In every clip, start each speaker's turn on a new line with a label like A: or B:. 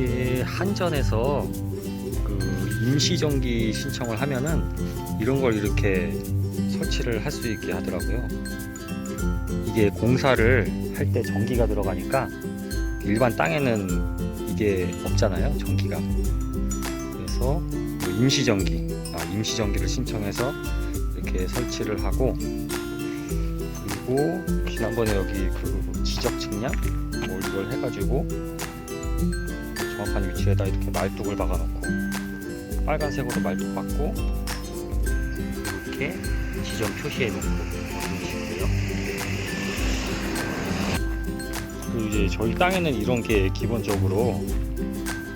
A: 이게 한전에서 그 임시전기 신청을 하면은 이런 걸 이렇게 설치를 할 수 있게 하더라고요. 이게 공사를 할 때 전기가 들어가니까 일반 땅에는 이게 없잖아요, 전기가. 그래서 그 임시전기, 아, 임시전기를 신청해서 이렇게 설치를 하고 그리고 지난번에 여기 그 지적 측량 뭐 이걸 해가지고 정확한 위치에다 이렇게 말뚝을 박아놓고 빨간색으로 말뚝 박고 이렇게 지점 표시해 놓고 이런 식으로요. 그리고 이제 저희 땅에는 이런 게 기본적으로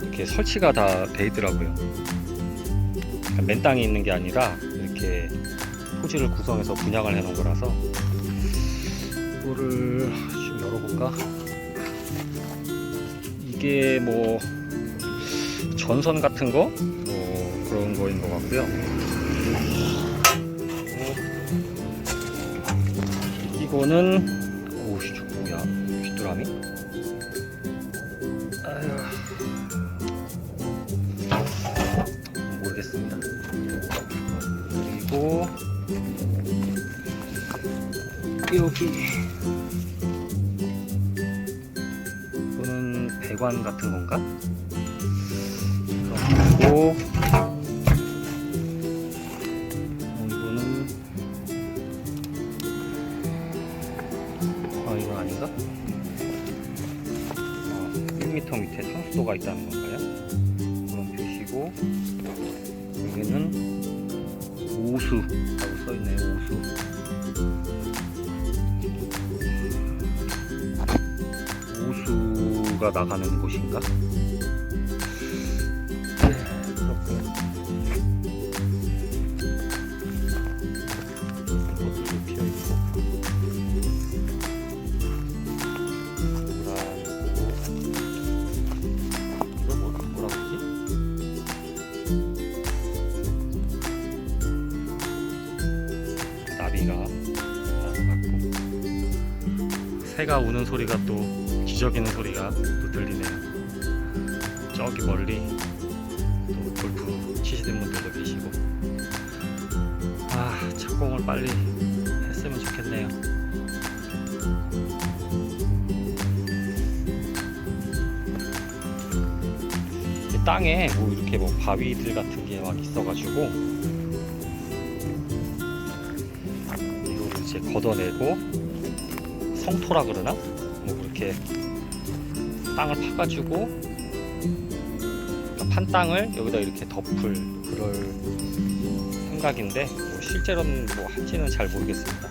A: 이렇게 설치가 다 돼 있더라고요. 그러니까 맨 땅에 있는 게 아니라 이렇게 토지를 구성해서 분양을 해놓은 거라서 이거를 좀 열어볼까? 이게 뭐 전선 같은 거? 뭐 그런 거인 것 같고요. 이거는 오씨 저 뭐야 귀뚜라미? 아휴 모르겠습니다. 그리고 여기 배관 같은 건가? 그리고 어, 이거는 아 이건 아닌가? 아, 1m 밑에 상수도가 있다는 건가요? 그런 표시고 여기는 오수라고 써있네요 오수 그러지? 나비가 나갔고 새가 우는 소리가 또 기저귀는 소리가 또 들리네요. 저기 멀리 또 골프 치시는 분들도 계시고 아 착공을 빨리 했으면 좋겠네요. 이 땅에 뭐 이렇게 뭐 바위들 같은 게 막 있어가지고 이거를 이제 걷어내고 성토라 그러나? 뭐 그렇게 땅을 파가지고 그러니까 판 땅을 여기다 이렇게 덮을 그럴 생각인데 뭐 실제로는 뭐 할지는 잘 모르겠습니다.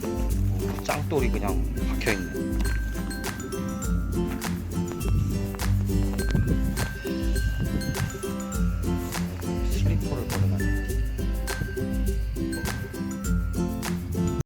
A: 뭐 짱돌이 그냥 박혀 있네.